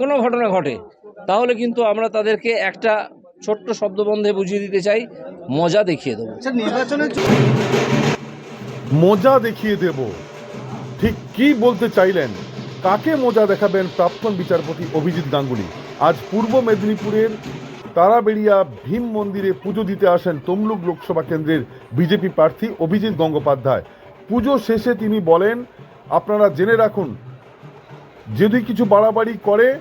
কোনো ঘটনা ঘটে তাহলে কিন্তু আমরা তাদেরকে একটা ছোট্ট শব্দবন্ধে বুঝিয়ে দিতে চাই মজা দেখিয়ে দেবো। নির্বাচনের মজা দেখিয়ে দেব। ঠিক কি বলতে চাইলেন? কাকে মজা দেখাবেন প্রাক্তন বিচারপতি অভিজিৎ গাঙ্গুলি? আজ পূর্ব মেদিনীপুরের তারাবেড়িয়া ভীম মন্দিরে পুজো দিতে আসেন তমলুক লোকসভা কেন্দ্রের বিজেপি প্রার্থী অভিজিৎ গঙ্গোপাধ্যায়। পুজো শেষে তিনি বলেন আপনারা জেনে রাখুন যদি কিছু বাড়াবাড়ি করে,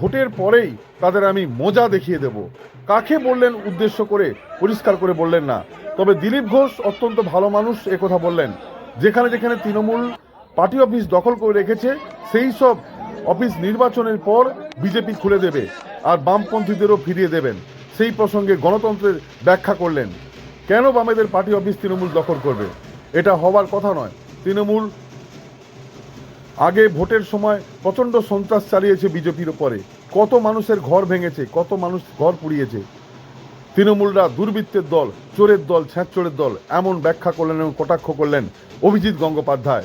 ভোটের পরেই তাদের আমি মজা দেখিয়ে দেব। কাকে বললেন উদ্দেশ্য করে, পরিষ্কার করে বললেন না। তবে দিলীপ ঘোষ অত্যন্ত ভালো মানুষ কথা বললেন। যেখানে যেখানে তৃণমূল পার্টি অফিস দখল করে রেখেছে, সেই সব অফিস নির্বাচনের পর বিজেপি খুলে দেবে আর বামপন্থীদেরও ফিরিয়ে দেবেন। সেই প্রসঙ্গে গণতন্ত্রের ব্যাখ্যা করলেন। কেন বামেদের পার্টি অফিস তৃণমূল দখল করবে? এটা হওয়ার কথা নয়। তৃণমূল আগে ভোটের সময় প্রচণ্ড সন্ত্রাস চালিয়েছে বিজেপির ওপরে কত মানুষের ঘর ভেঙেছে, কত মানুষ ঘর পুড়িয়েছে। তৃণমূলরা দুর্বৃত্তের দল, চোরের দল ছ্যাঁচোরের দল, এমন ব্যাখ্যা করলেন এবং কটাক্ষ করলেন অভিজিৎ গঙ্গোপাধ্যায়।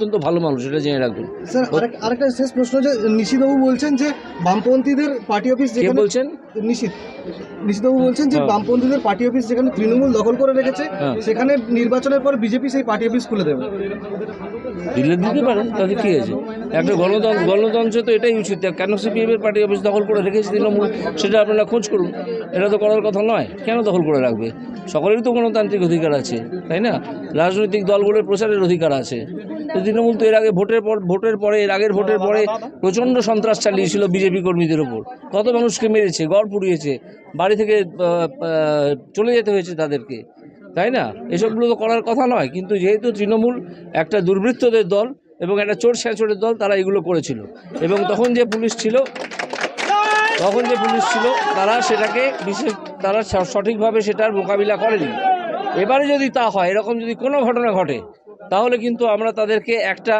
অত্যন্ত ভালো মানুষ এটা জেনে রাখবেন। স্যার আরেক- আরেকটা শেষ প্রশ্ন যে নিশিতবাবু বলছেন যে বামপন্থীদের পার্টি অফিস কে বলছেন? নিশিত। নিশিতবাবু বলছেন যে হ্যাঁ। বামপন্থীদের পার্টি অফিস যেখানে তৃণমূল দখল করে রেখেছে হ্যাঁ। সেখানে নির্বাচনের পর বিজেপি সেই পার্টি অফিস খুলে দেবে। দিলে দিতে পারেন তাদের কি আছে? একটা গণতন্ত্র গণতন্ত্রে তো এটাই উচিত। কেন সিপিএম এর পার্টি অফিস দখল করে রেখেছে তৃণমূল? সেটা আপনারা খোঁজ করুন। এটা তো করার কথা নয়। কেন দখল করে রাখবে? সকলেরই তো গণতান্ত্রিক অধিকার আছে, তাই না? রাজনৈতিক দলগুলোর প্রচারের অধিকার আছে। তো তৃণমূল তো এর আগে ভোটের পর, ভোটের পরে, এর আগের ভোটের পরে প্রচণ্ড সন্ত্রাস চালিয়েছিল বিজেপি কর্মীদের ওপর। কত মানুষকে মেরেছে গড় পুড়িয়েছে, বাড়ি থেকে চলে যেতে হয়েছে তাদেরকে, তাই না? এসবগুলো তো করার কথা নয়। কিন্তু যেহেতু তৃণমূল একটা দুর্বৃত্তদের দল এবং একটা চোর ছ্যাঁচোরের দল তারা এগুলো করেছিল। এবং তখন যে পুলিশ ছিল তখন যে পুলিশ ছিল তারা সেটাকে বিশেষ তারা সঠিকভাবে সেটার মোকাবিলা করেনি। এবারে যদি তা হয় এরকম যদি কোনো ঘটনা ঘটে তাহলে কিন্তু আমরা তাদেরকে একটা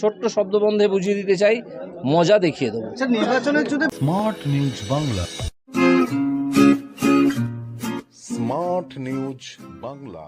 ছোট্ট শব্দবন্ধে বুঝিয়ে দিতে চাই মজা দেখিয়ে দেবো। নির্বাচনের যদি smart news Bangla. Smart news Bangla.